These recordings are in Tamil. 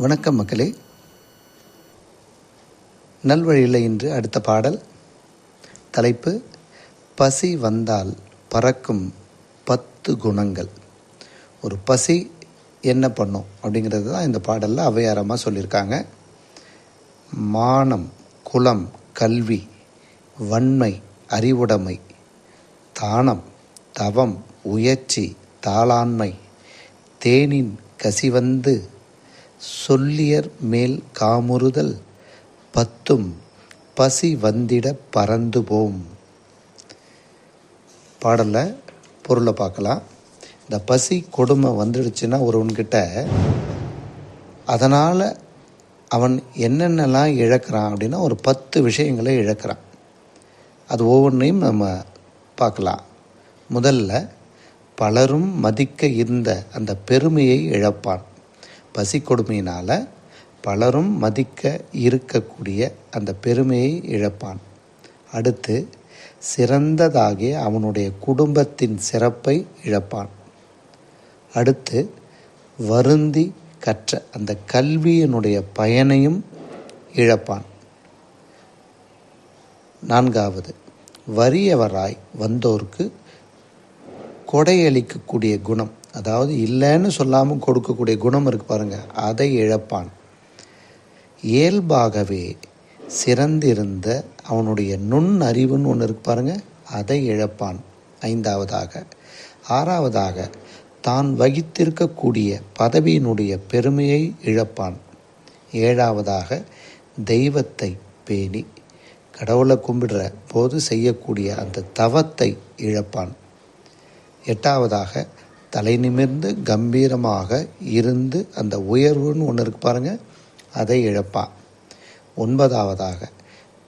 வணக்கம் மக்களே. நல்வழியில் இன்று அடுத்த பாடல். தலைப்பு பசி வந்தால் பறக்கும் பத்து குணங்கள். ஒரு பசி என்ன பண்ணும் அப்படிங்கிறது தான் இந்த பாடலில் அவையாரமாக சொல்லியிருக்காங்க. மானம் குலம் கல்வி வன்மை அறிவுடைமை தானம் தவம் உயர்ச்சி தாளாண்மை தேனின் கசிவந்து சொல்லியர் மேல் காமுறுதல் பத்தும் பசி வந்திட பறந்து போம் பாடலில் பொருளை பார்க்கலாம். இந்த பசி கொடுமை வந்துடுச்சுன்னா ஒருவன்கிட்ட அதனால் அவன் என்னென்னலாம் இழக்கிறான் அப்படின்னா ஒரு பத்து விஷயங்களை இழக்கிறான். அது ஒவ்வொன்றையும் நம்ம பார்க்கலாம். முதல்ல பலரும் மதிக்க இருந்த அந்த பெருமையை இழப்பான். பசி கொடுமையினால் பலரும் மதிக்க இருக்கக்கூடிய அந்த பெருமையை இழப்பான். அடுத்து சிறந்ததாகிய அவனுடைய குடும்பத்தின் சிறப்பை இழப்பான். அடுத்து வருந்தி கற்ற அந்த கல்வியினுடைய பயனையும் இழப்பான். நான்காவது வறியவராய் வந்தோர்க்கு கொடையளிக்கக்கூடிய குணம். அதாவது இல்லைன்னு சொல்லாமல் கொடுக்கக்கூடிய குணம் இருக்கு பாருங்க. அதை இழப்பான். இயல்பாகவே சிறந்திருந்த அவனுடைய நுண் அறிவுன்னு ஒன்று இருக்கு பாருங்க. அதை இழப்பான் ஐந்தாவதாக. ஆறாவதாக தான் வகித்திருக்கக்கூடிய பதவியினுடைய பெருமையை இழப்பான். ஏழாவதாக தெய்வத்தை பேணி கடவுளை கும்பிடுற போது செய்யக்கூடிய அந்த தவத்தை இழப்பான். எட்டாவதாக தலை நிமிர்ந்து கம்பீரமாக இருந்து அந்த உயர்வுன்னு ஒன்று இருக்கு பாருங்கள் அதை இழப்பான் ஒன்பதாவதாக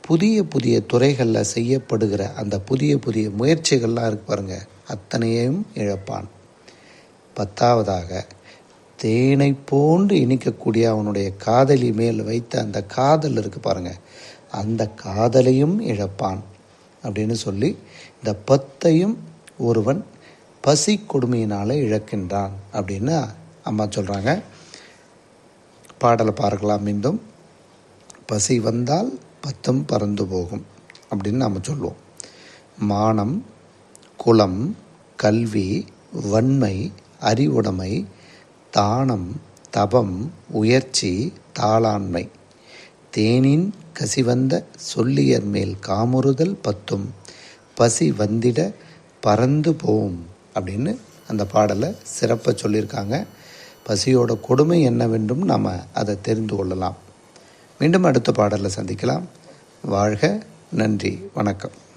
புதிய புதிய துறைகளில் செய்யப்படுகிற அந்த புதிய புதிய முயற்சிகள்லாம் இருக்கு பாருங்க அத்தனையும் இழப்பான். பத்தாவதாக தேனை போன்று இனிக்கக்கூடிய அவனுடைய காதலி மேல் வைத்த அந்த காதல் இருக்கு பாருங்க அந்த காதலையும் இழப்பான். அப்படின்னு சொல்லி இந்த பத்தையும் ஒருவன் பசி கொடுமையினால் இழக்கின்றான் அப்படின்னு அம்மா சொல்கிறாங்க பாடலை பார்க்கலாம் மீண்டும். பசி வந்தால் பத்தும் பறந்து போகும் அப்படின்னு நாம் சொல்லுவோம். மானம் குலம் கல்வி வன்மை அறிவுடைமை தானம் தபம் உயர்ச்சி தாளாண்மை. தேனின் கசிவந்த சொல்லியர் மேல் காமுறுதல் பத்தும். பசி வந்திட பறந்து போம். அப்படின்னு அந்த பாடலை சிறப்பாக சொல்லியிருக்காங்க. பசியோட கொடுமை என்னவென்றும் நாம் அதை தெரிந்து கொள்ளலாம். மீண்டும் அடுத்த பாடலில் சந்திக்கலாம். வாழ்க நன்றி வணக்கம்.